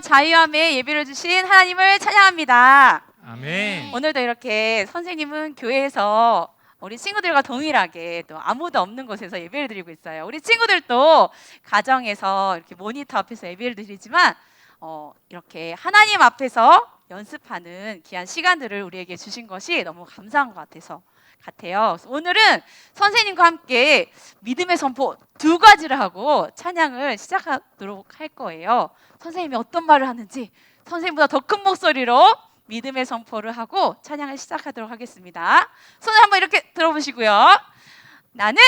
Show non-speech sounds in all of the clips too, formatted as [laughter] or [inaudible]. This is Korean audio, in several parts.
자유함의 예배를 주신 하나님을 찬양합니다. 아멘. 오늘도 이렇게 선생님은 교회에서 우리 친구들과 동일하게 또 아무도 없는 곳에서 예배를 드리고 있어요. 우리 친구들도 가정에서 이렇게 모니터 앞에서 예배를 드리지만 어, 이렇게 하나님 앞에서 연습하는 귀한 시간들을 우리에게 주신 것이 너무 감사한 것 같아서 같아요. 오늘은 선생님과 함께 믿음의 선포 두 가지를 하고 찬양을 시작하도록 할 거예요. 선생님이 어떤 말을 하는지 선생님보다 더 큰 목소리로 믿음의 선포를 하고 찬양을 시작하도록 하겠습니다. 손을 한번 이렇게 들어보시고요. 나는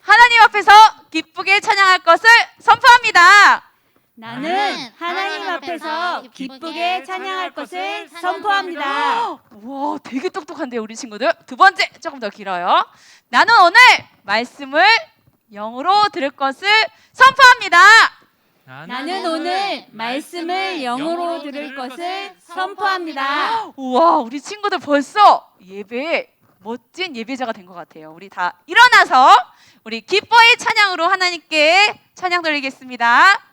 하나님 앞에서 기쁘게 찬양할 것을 선포합니다. 나는 하나님 앞에서 기쁘게 찬양할 것을 선포합니다. 와, 되게 똑똑한데요, 우리 친구들. 두 번째 조금 더 길어요. 나는 오늘 말씀을 영으로 들을 것을 선포합니다. 나는 오늘 말씀을 영으로 들을 것을 선포합니다. 우와, 우리 친구들 벌써 예배 멋진 예배자가 된 것 같아요. 우리 다 일어나서 우리 기뻐의 찬양으로 하나님께 찬양 돌리겠습니다.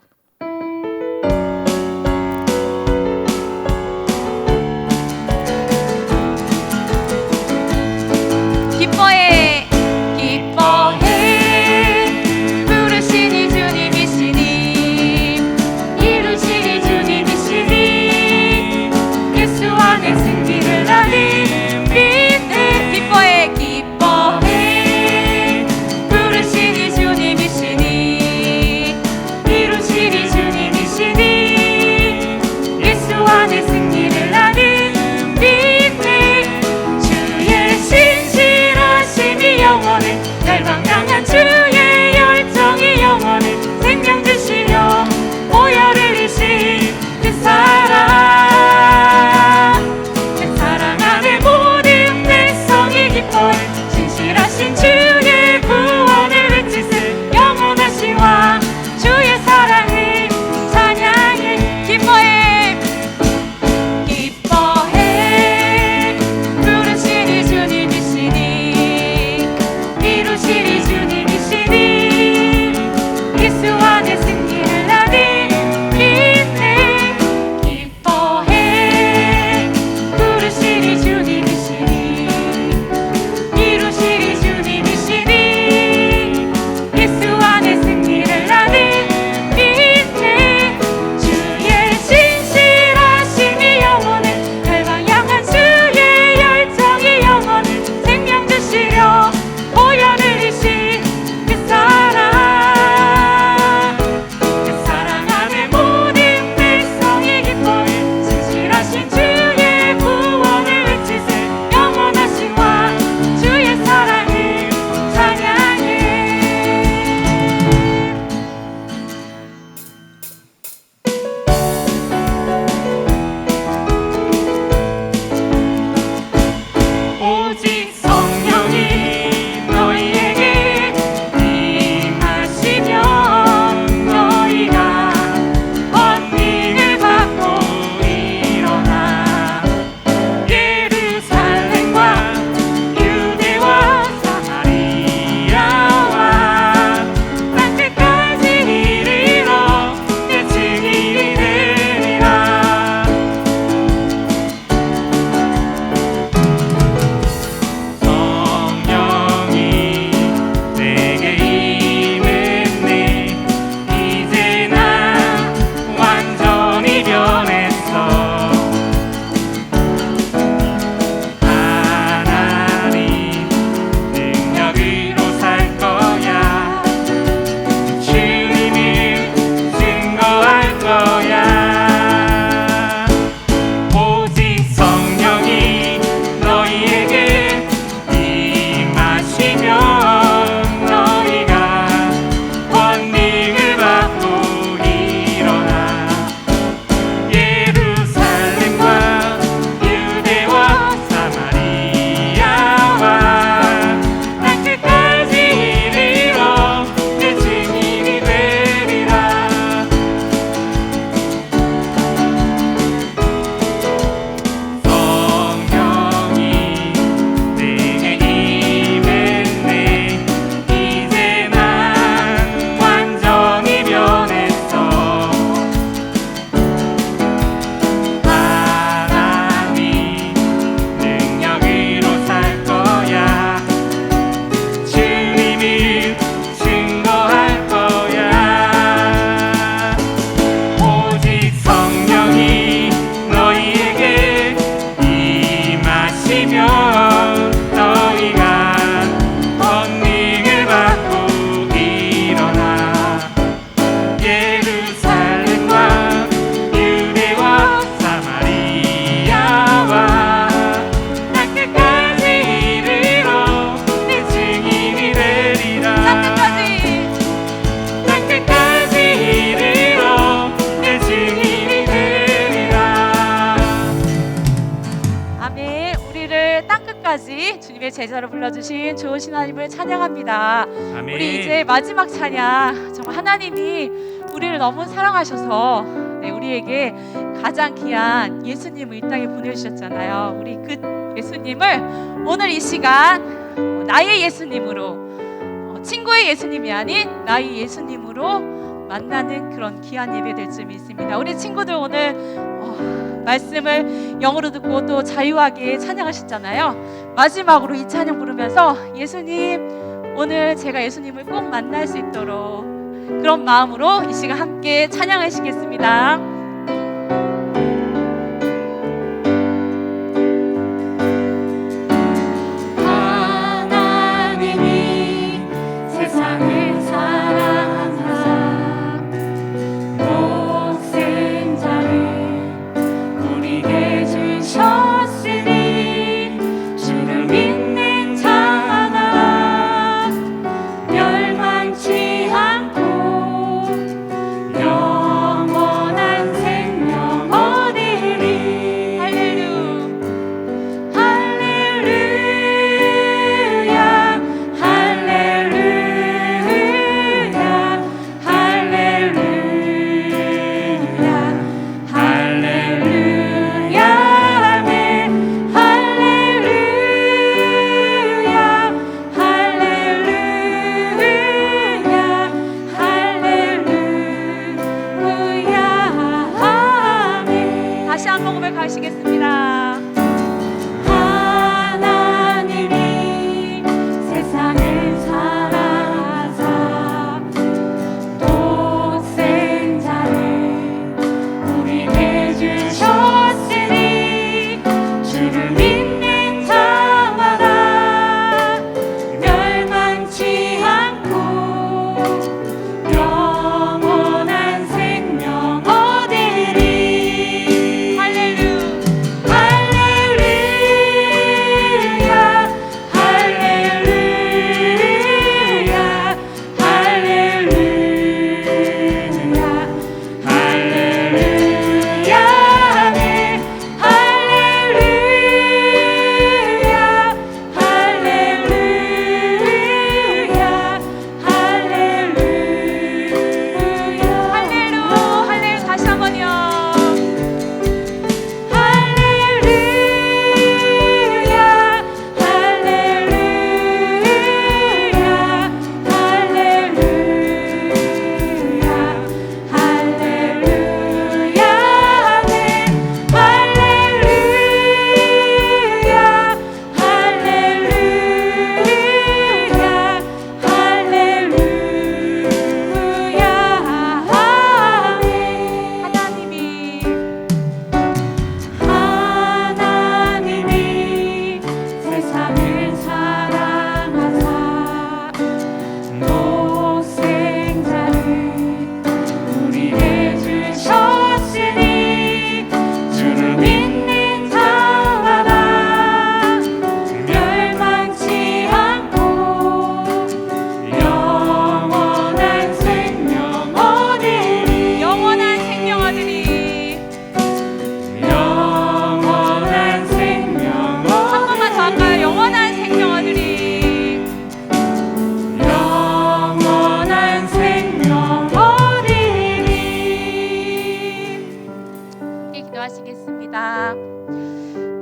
마지막 찬양 정말 하나님이 우리를 너무 사랑하셔서 네, 우리에게 가장 귀한 예수님을 이 땅에 보내주셨잖아요. 우리 그 예수님을 오늘 이 시간 어, 나의 예수님으로 어, 친구의 예수님이 아닌 나의 예수님으로 만나는 그런 귀한 예배 될 줄 믿습니다. 우리 친구들 오늘 어, 말씀을 영어로 듣고 또 자유하게 찬양하셨잖아요. 마지막으로 이 찬양 부르면서 예수님 오늘 제가 예수님을 꼭 만날 수 있도록 그런 마음으로 이 시간 함께 찬양하시겠습니다.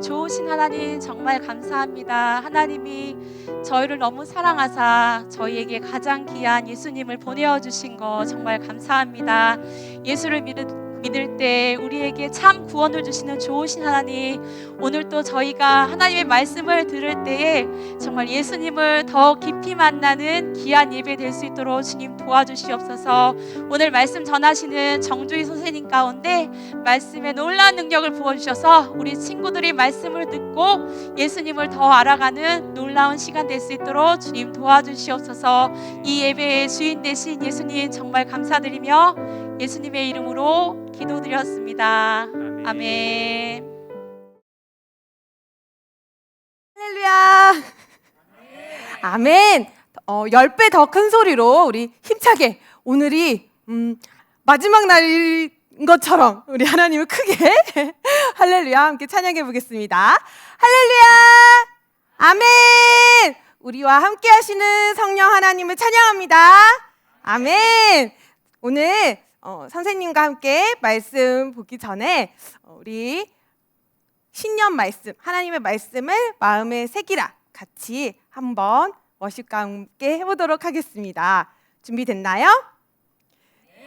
좋으신 하나님 정말 감사합니다. 하나님이 저희를 너무 사랑하사 저희에게 가장 귀한 예수님을 보내어 주신 거 정말 감사합니다. 예수를 믿을, 믿을 때 우리에게 참 구원을 주시는 좋으신 하나님 오늘 또 저희가 하나님의 말씀을 들을 때에 정말 예수님을 더 깊이 만나는 귀한 예배 될 수 있도록 주님 도와주시옵소서. 오늘 말씀 전하시는 정주희 선생님 가운데 말씀에 놀라운 능력을 부어주셔서 우리 친구들이 말씀을 듣고 예수님을 더 알아가는 놀라운 시간 될 수 있도록 주님 도와주시옵소서. 이 예배의 주인 되신 예수님 정말 감사드리며 예수님의 이름으로 기도드렸습니다. 아멘. 할렐루야. 아멘. 어, 10배 더 큰 소리로 우리 힘차게 오늘이 음, 마지막 날인 것처럼 우리 하나님을 크게 [laughs] 할렐루야 함께 찬양해 보겠습니다. 할렐루야. 아멘. 우리와 함께 하시는 성령 하나님을 찬양합니다. 아멘. 오늘 어, 선생님과 함께 말씀 보기 전에 어, 우리 신년 말씀, 하나님의 말씀을 마음에 새기라 같이 한번 워십과 함께 해보도록 하겠습니다. 준비됐나요?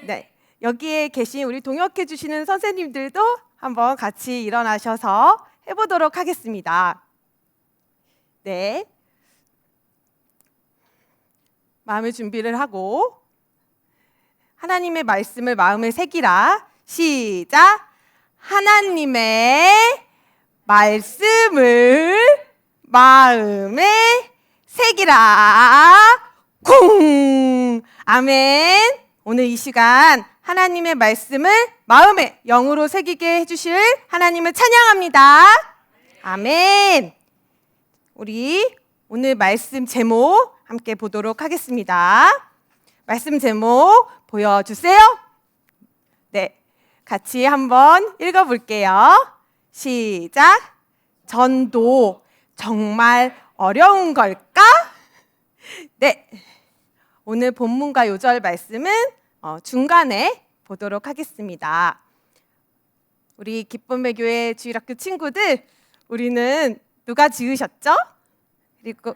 네. 여기에 계신 우리 동역해 주시는 선생님들도 한번 같이 일어나셔서 해보도록 하겠습니다. 네. 마음의 준비를 하고 하나님의 말씀을 마음에 새기라. 시작. 하나님의 말씀을 마음에 새기라. 쿵. 아멘. 오늘 이 시간 하나님의 말씀을 마음에 영으로 새기게 해주실 하나님을 찬양합니다. 아멘. 우리 오늘 말씀 제목 함께 보도록 하겠습니다. 말씀 제목 보여주세요. 네. 같이 한번 읽어볼게요. 시작. 전도 정말 어려운 걸까? 네. 오늘 본문과 요절 말씀은 어, 중간에 보도록 하겠습니다. 우리 기쁨의 교회 주일학교 친구들, 우리는 누가 지으셨죠? 그리고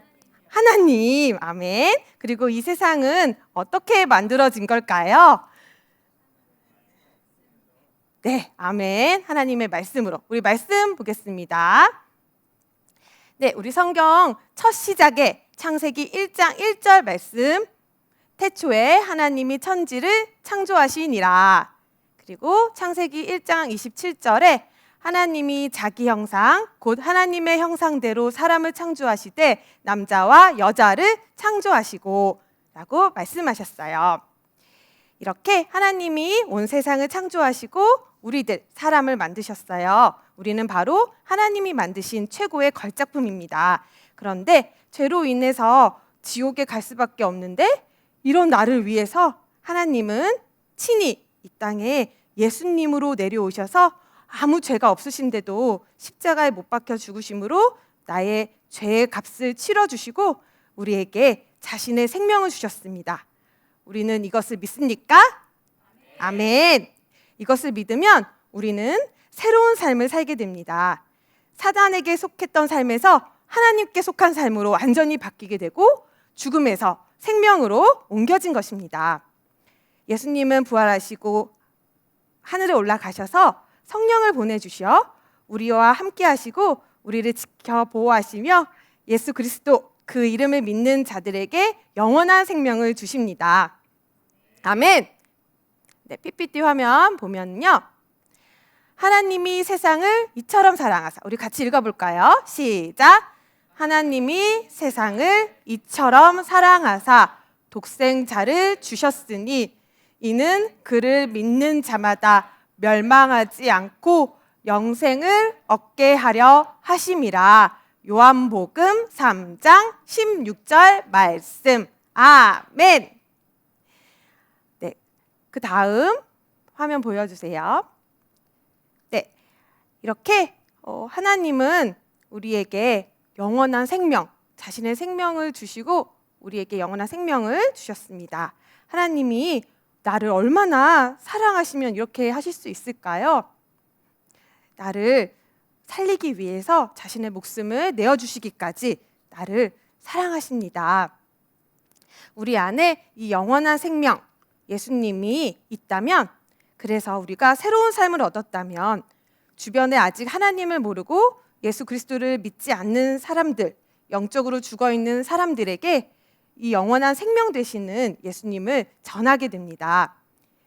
하나님, 아멘. 그리고 이 세상은 어떻게 만들어진 걸까요? 네, 아멘. 하나님의 말씀으로 우리 말씀 보겠습니다. 네, 우리 성경 첫 시작에 창세기 1장 1절 말씀 태초에 하나님이 천지를 창조하시니라. 그리고 창세기 1장 27절에 하나님이 자기 형상 곧 하나님의 형상대로 사람을 창조하시되 남자와 여자를 창조하시고 라고 말씀하셨어요. 이렇게 하나님이 온 세상을 창조하시고 우리들 사람을 만드셨어요. 우리는 바로 하나님이 만드신 최고의 걸작품입니다. 그런데 죄로 인해서 지옥에 갈 수밖에 없는데 이런 나를 위해서 하나님은 친히 이 땅에 예수님으로 내려오셔서 아무 죄가 없으신데도 십자가에 못 박혀 죽으심으로 나의 죄의 값을 치러 주시고 우리에게 자신의 생명을 주셨습니다. 우리는 이것을 믿습니까? 아멘. 이것을 믿으면 우리는 새로운 삶을 살게 됩니다. 사단에게 속했던 삶에서 하나님께 속한 삶으로 완전히 바뀌게 되고 죽음에서 생명으로 옮겨진 것입니다. 예수님은 부활하시고 하늘에 올라가셔서 성령을 보내주셔 우리와 함께 하시고 우리를 지켜 보호하시며 예수 그리스도 그 이름을 믿는 자들에게 영원한 생명을 주십니다. 아멘. 네, PPT 화면 보면요. 하나님이 세상을 이처럼 사랑하사. 우리 같이 읽어 볼까요? 시작. 하나님이 세상을 이처럼 사랑하사 독생자를 주셨으니 이는 그를 믿는 자마다 멸망하지 않고 영생을 얻게 하려 하심이라. 요한복음 3장 16절 말씀. 아멘. 네. 그 다음 화면 보여주세요. 네. 이렇게 어, 하나님은 우리에게 영원한 생명, 자신의 생명을 주시고 우리에게 영원한 생명을 주셨습니다. 하나님이 나를 얼마나 사랑하시면 이렇게 하실 수 있을까요? 나를 살리기 위해서 자신의 목숨을 내어주시기까지 나를 사랑하십니다. 우리 안에 이 영원한 생명, 예수님이 있다면, 그래서 우리가 새로운 삶을 얻었다면, 주변에 아직 하나님을 모르고 예수 그리스도를 믿지 않는 사람들, 영적으로 죽어 있는 사람들에게 이 영원한 생명 되시는 예수님을 전하게 됩니다.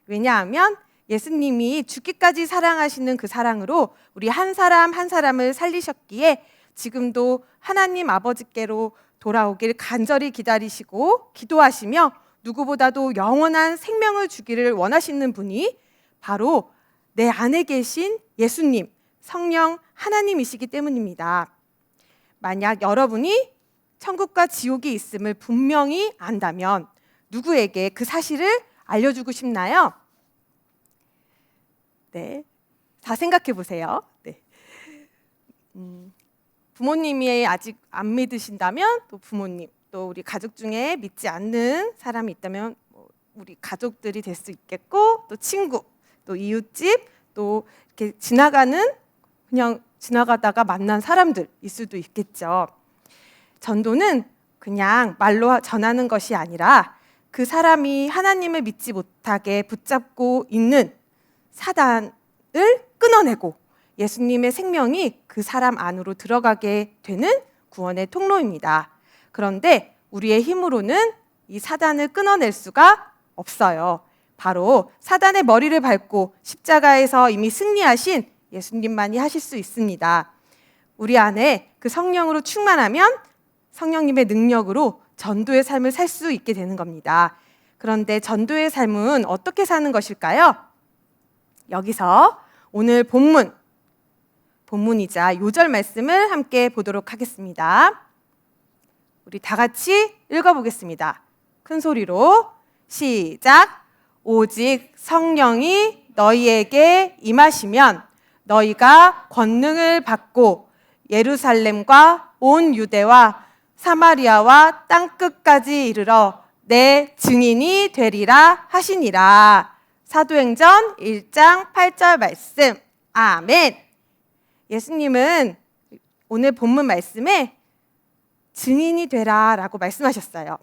왜냐하면 예수님이 죽기까지 사랑하시는 그 사랑으로 우리 한 사람 한 사람을 살리셨기에 지금도 하나님 아버지께로 돌아오길 간절히 기다리시고 기도하시며 누구보다도 영원한 생명을 주기를 원하시는 분이 바로 내 안에 계신 예수님, 성령 하나님이시기 때문입니다. 만약 여러분이 천국과 지옥이 있음을 분명히 안다면 누구에게 그 사실을 알려주고 싶나요? 네, 다 생각해 보세요. 네. 음, 부모님이 아직 안 믿으신다면 또 부모님 또 우리 가족 중에 믿지 않는 사람이 있다면 뭐 우리 가족들이 될 수 있겠고 또 친구 또 이웃집 또 이렇게 지나가는 그냥 지나가다가 만난 사람들일 수도 있겠죠. 전도는 그냥 말로 전하는 것이 아니라 그 사람이 하나님을 믿지 못하게 붙잡고 있는 사단을 끊어내고 예수님의 생명이 그 사람 안으로 들어가게 되는 구원의 통로입니다. 그런데 우리의 힘으로는 이 사단을 끊어낼 수가 없어요. 바로 사단의 머리를 밟고 십자가에서 이미 승리하신 예수님만이 하실 수 있습니다. 우리 안에 그 성령으로 충만하면 성령님의 능력으로 전도의 삶을 살 수 있게 되는 겁니다. 그런데 전도의 삶은 어떻게 사는 것일까요? 여기서 오늘 본문, 본문이자 요절 말씀을 함께 보도록 하겠습니다. 우리 다 같이 읽어보겠습니다. 큰 소리로 시작. 오직 성령이 너희에게 임하시면 너희가 권능을 받고 예루살렘과 온 유대와 사마리아와 땅 끝까지 이르러 내 증인이 되리라 하시니라. 사도행전 1장 8절 말씀. 아멘. 예수님은 오늘 본문 말씀에 증인이 되라 라고 말씀하셨어요.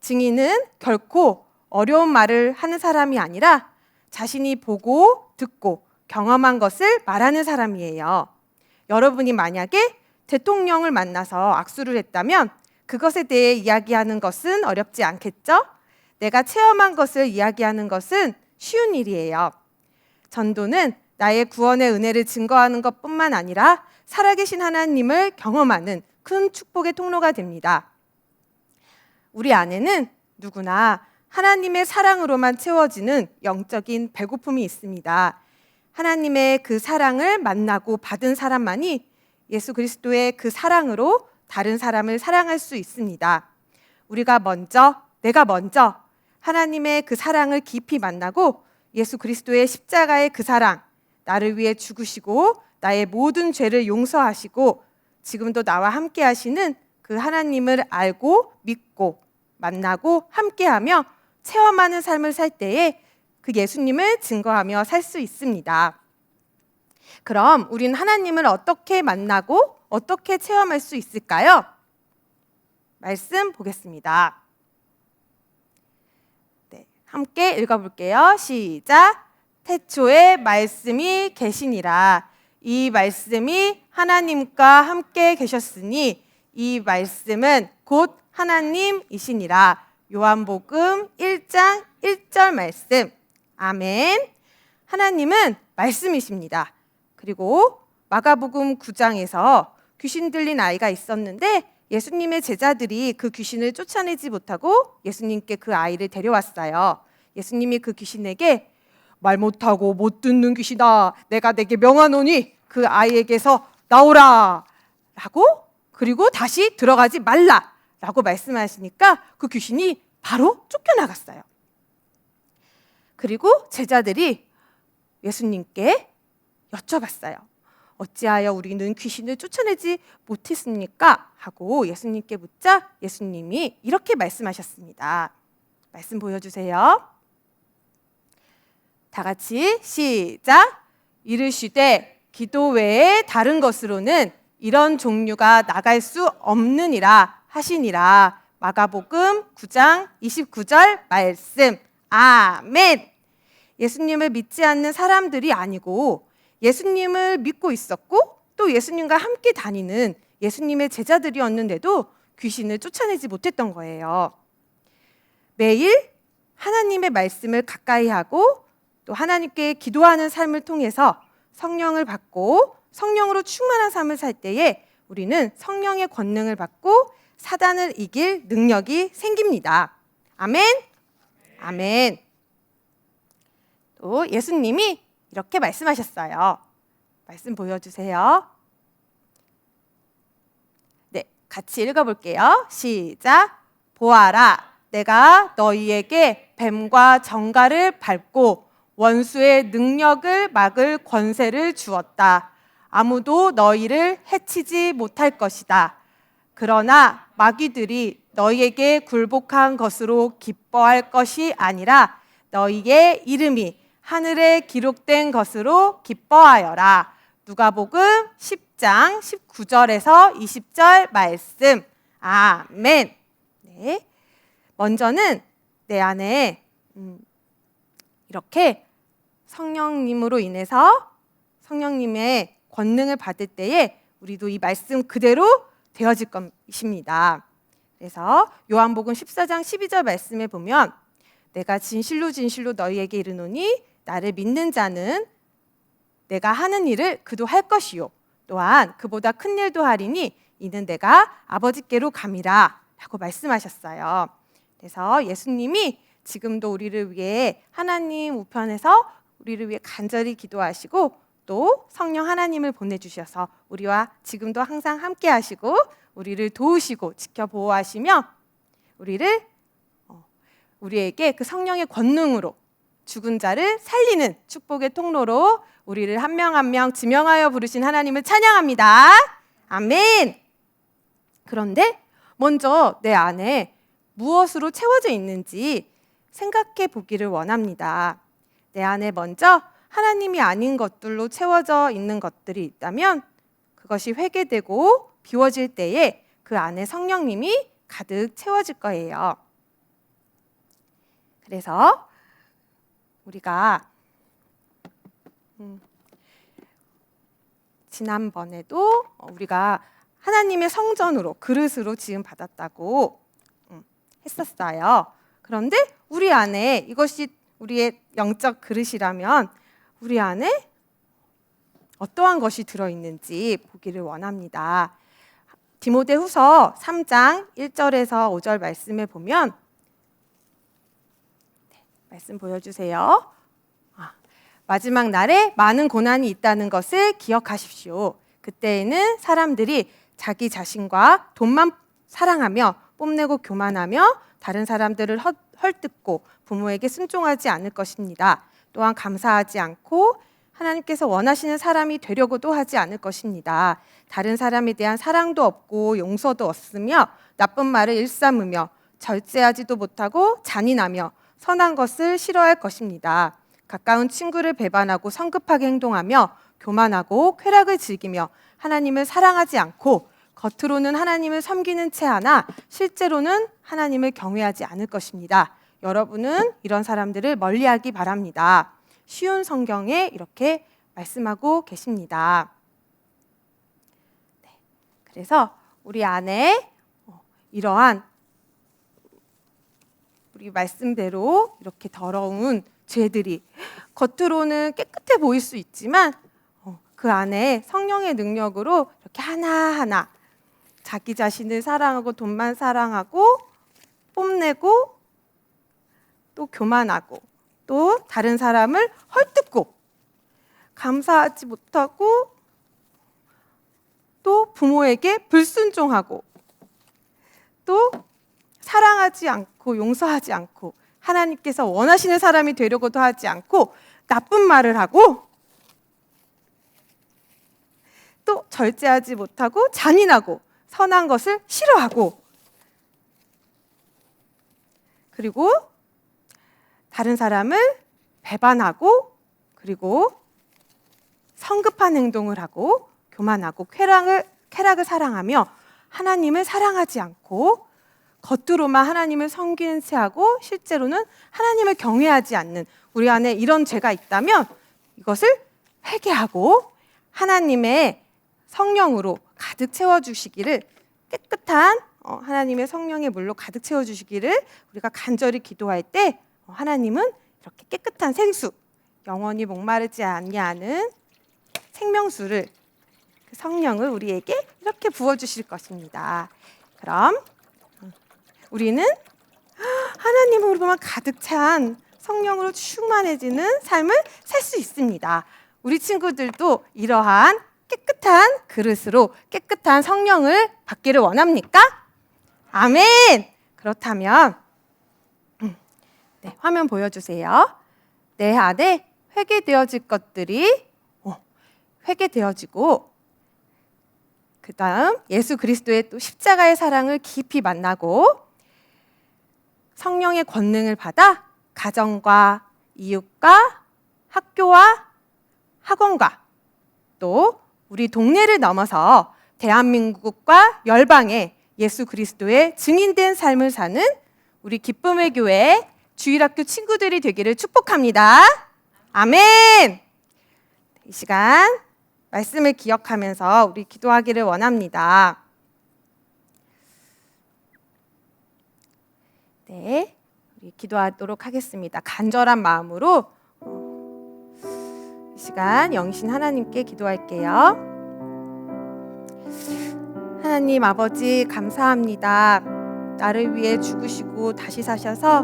증인은 결코 어려운 말을 하는 사람이 아니라 자신이 보고 듣고 경험한 것을 말하는 사람이에요. 여러분이 만약에 대통령을 만나서 악수를 했다면 그것에 대해 이야기하는 것은 어렵지 않겠죠? 내가 체험한 것을 이야기하는 것은 쉬운 일이에요. 전도는 나의 구원의 은혜를 증거하는 것뿐만 아니라 살아계신 하나님을 경험하는 큰 축복의 통로가 됩니다. 우리 안에는 누구나 하나님의 사랑으로만 채워지는 영적인 배고픔이 있습니다. 하나님의 그 사랑을 만나고 받은 사람만이 예수 그리스도의 그 사랑으로 다른 사람을 사랑할 수 있습니다. 우리가 먼저, 내가 먼저 하나님의 그 사랑을 깊이 만나고 예수 그리스도의 십자가의 그 사랑, 나를 위해 죽으시고 나의 모든 죄를 용서하시고 지금도 나와 함께 하시는 그 하나님을 알고 믿고 만나고 함께하며 체험하는 삶을 살 때에 그 예수님을 증거하며 살 수 있습니다. 그럼 우린 하나님을 어떻게 만나고 어떻게 체험할 수 있을까요? 말씀 보겠습니다. 네, 함께 읽어볼게요. 시작. 태초에 말씀이 계시니라. 이 말씀이 하나님과 함께 계셨으니 이 말씀은 곧 하나님이시니라. 요한복음 1장 1절 말씀. 아멘. 하나님은 말씀이십니다. 그리고 마가복음 9장에서 귀신 들린 아이가 있었는데 예수님의 제자들이 그 귀신을 쫓아내지 못하고 예수님께 그 아이를 데려왔어요. 예수님이 그 귀신에게 말 못하고 못 듣는 귀신아 내가 내게 명하노니 그 아이에게서 나오라 라고 그리고 다시 들어가지 말라 라고 말씀하시니까 그 귀신이 바로 쫓겨나갔어요. 그리고 제자들이 예수님께 여쭤봤어요. 어찌하여 우리는 귀신을 쫓아내지 못했습니까? 하고 예수님께 묻자 예수님이 이렇게 말씀하셨습니다. 말씀 보여주세요. 다 같이 시작. 이르시되 기도 외에 다른 것으로는 이런 종류가 나갈 수 없느니라 하시니라. 마가복음 9장 29절 말씀. 아멘. 예수님을 믿지 않는 사람들이 아니고 예수님을 믿고 있었고 또 예수님과 함께 다니는 예수님의 제자들이었는데도 귀신을 쫓아내지 못했던 거예요. 매일 하나님의 말씀을 가까이 하고 또 하나님께 기도하는 삶을 통해서 성령을 받고 성령으로 충만한 삶을 살 때에 우리는 성령의 권능을 받고 사단을 이길 능력이 생깁니다. 아멘. 아멘. 또 예수님이 이렇게 말씀하셨어요. 말씀 보여주세요. 네, 같이 읽어볼게요. 시작. 보아라, 내가 너희에게 뱀과 정갈을 밟고 원수의 능력을 막을 권세를 주었다. 아무도 너희를 해치지 못할 것이다. 그러나 마귀들이 너희에게 굴복한 것으로 기뻐할 것이 아니라 너희의 이름이 하늘에 기록된 것으로 기뻐하여라. 누가복음 10장 19절에서 20절 말씀. 아멘. 네. 먼저는 내 안에 음, 이렇게 성령님으로 인해서 성령님의 권능을 받을 때에 우리도 이 말씀 그대로 되어질 것입니다. 그래서 요한복음 14장 12절 말씀에 보면 내가 진실로 진실로 너희에게 이르노니 나를 믿는 자는 내가 하는 일을 그도 할 것이요 또한 그보다 큰 일도 하리니 이는 내가 아버지께로 감이라 라고 말씀하셨어요. 그래서 예수님이 지금도 우리를 위해 하나님 우편에서 우리를 위해 간절히 기도하시고 또 성령 하나님을 보내주셔서 우리와 지금도 항상 함께 하시고 우리를 도우시고 지켜 보호하시며 우리를 어, 우리에게 그 성령의 권능으로 죽은 자를 살리는 축복의 통로로 우리를 한명 한 명 지명하여 부르신 하나님을 찬양합니다. 아멘. 그런데 먼저 내 안에 무엇으로 채워져 있는지 생각해 보기를 원합니다. 내 안에 먼저 하나님이 아닌 것들로 채워져 있는 것들이 있다면 그것이 회개되고 비워질 때에 그 안에 성령님이 가득 채워질 거예요. 그래서 우리가 음, 지난번에도 우리가 하나님의 성전으로 그릇으로 지음 받았다고 음, 했었어요. 그런데 우리 안에 이것이 우리의 영적 그릇이라면 우리 안에 어떠한 것이 들어 있는지 보기를 원합니다. 디모데후서 3장 1절에서 5절 말씀에 보면 네, 말씀 보여주세요. 아, 마지막 날에 많은 고난이 있다는 것을 기억하십시오. 그때에는 사람들이 자기 자신과 돈만 사랑하며 뽐내고 교만하며 다른 사람들을 헛, 헐뜯고 부모에게 순종하지 않을 것입니다. 또한 감사하지 않고 하나님께서 원하시는 사람이 되려고도 하지 않을 것입니다. 다른 사람에 대한 사랑도 없고 용서도 없으며 나쁜 말을 일삼으며 절제하지도 못하고 잔인하며 선한 것을 싫어할 것입니다. 가까운 친구를 배반하고 성급하게 행동하며 교만하고 쾌락을 즐기며 하나님을 사랑하지 않고 겉으로는 하나님을 섬기는 채 하나 실제로는 하나님을 경외하지 않을 것입니다. 여러분은 이런 사람들을 멀리하기 바랍니다. 쉬운 성경에 이렇게 말씀하고 계십니다. 네, 그래서 우리 안에 어, 이러한 우리 말씀대로 이렇게 더러운 죄들이 겉으로는 깨끗해 보일 수 있지만 어, 그 안에 성령의 능력으로 이렇게 하나하나 자기 자신을 사랑하고 돈만 사랑하고 뽐내고 또 교만하고 또 다른 사람을 헐뜯고 감사하지 못하고 또 부모에게 불순종하고 또 사랑하지 않고 용서하지 않고 하나님께서 원하시는 사람이 되려고도 하지 않고 나쁜 말을 하고 또 절제하지 못하고 잔인하고 선한 것을 싫어하고 그리고 다른 사람을 배반하고 그리고 성급한 행동을 하고 교만하고 쾌락을 쾌락을 사랑하며 하나님을 사랑하지 않고 겉으로만 하나님을 섬기는 채 하고 실제로는 하나님을 경외하지 않는 우리 안에 이런 죄가 있다면 이것을 회개하고 하나님의 성령으로 가득 채워 주시기를 깨끗한 어, 하나님의 성령의 물로 가득 채워 주시기를 우리가 간절히 기도할 때 어, 하나님은 이렇게 깨끗한 생수, 영원히 목마르지 아니하는 생명수를 그 성령을 우리에게 이렇게 부어 주실 것입니다. 그럼 음, 우리는 하나님으로만 가득 찬 성령으로 충만해지는 삶을 살 수 있습니다. 우리 친구들도 이러한 깨끗한 그릇으로 깨끗한 성령을 받기를 원합니까? 아멘. 그렇다면 음, 네, 화면 보여주세요. 내 안에 회개되어질 것들이 어, 회개되어지고 그 다음 예수 그리스도의 또 십자가의 사랑을 깊이 만나고 성령의 권능을 받아 가정과 이웃과 학교와 학원과 또 우리 동네를 넘어서 대한민국과 열방에 예수 그리스도의 증인된 삶을 사는 우리 기쁨의 교회 주일학교 친구들이 되기를 축복합니다. 아멘. 이 시간 말씀을 기억하면서 우리 기도하기를 원합니다. 네, 우리 기도하도록 하겠습니다. 간절한 마음으로 어, 이 시간 영신 하나님께 기도할게요. 하나님 아버지 감사합니다. 나를 위해 죽으시고 다시 사셔서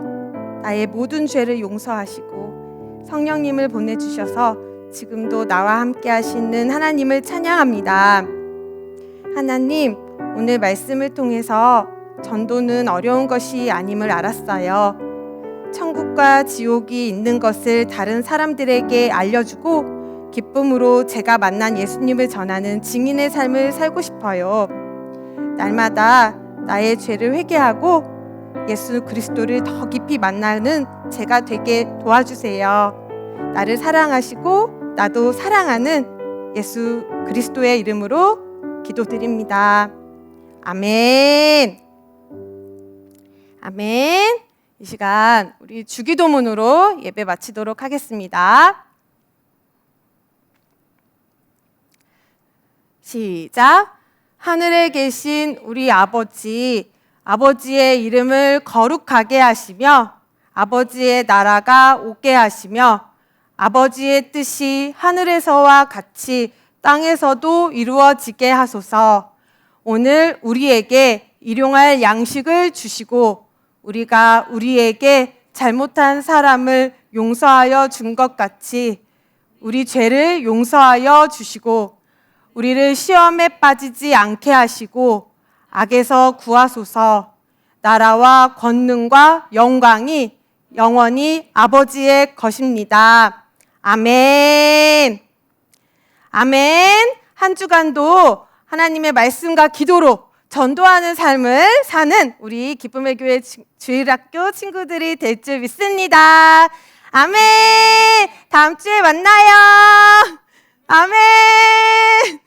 나의 모든 죄를 용서하시고 성령님을 보내 주셔서 지금도 나와 함께 하시는 하나님을 찬양합니다. 하나님, 오늘 말씀을 통해서 전도는 어려운 것이 아님을 알았어요. 천국과 지옥이 있는 것을 다른 사람들에게 알려주고 기쁨으로 제가 만난 예수님을 전하는 증인의 삶을 살고 싶어요. 날마다 나의 죄를 회개하고 예수 그리스도를 더 깊이 만나는 제가 되게 도와주세요. 나를 사랑하시고 나도 사랑하는 예수 그리스도의 이름으로 기도드립니다. 아멘. 아멘. 이 시간 우리 주기도문으로 예배 마치도록 하겠습니다. 시작. 하늘에 계신 우리 아버지, 아버지의 이름을 거룩하게 하시며 아버지의 나라가 오게 하시며 아버지의 뜻이 하늘에서와 같이 땅에서도 이루어지게 하소서. 오늘 우리에게 일용할 양식을 주시고 우리가 우리에게 잘못한 사람을 용서하여 준 것 같이 우리 죄를 용서하여 주시고 우리를 시험에 빠지지 않게 하시고 악에서 구하소서 나라와 권능과 영광이 영원히 아버지의 것입니다. 아멘. 아멘. 한 주간도 하나님의 말씀과 기도로 전도하는 삶을 사는 우리 기쁨의 교회 주- 주일학교 친구들이 될 줄 믿습니다. 아멘. 다음 주에 만나요. 아멘.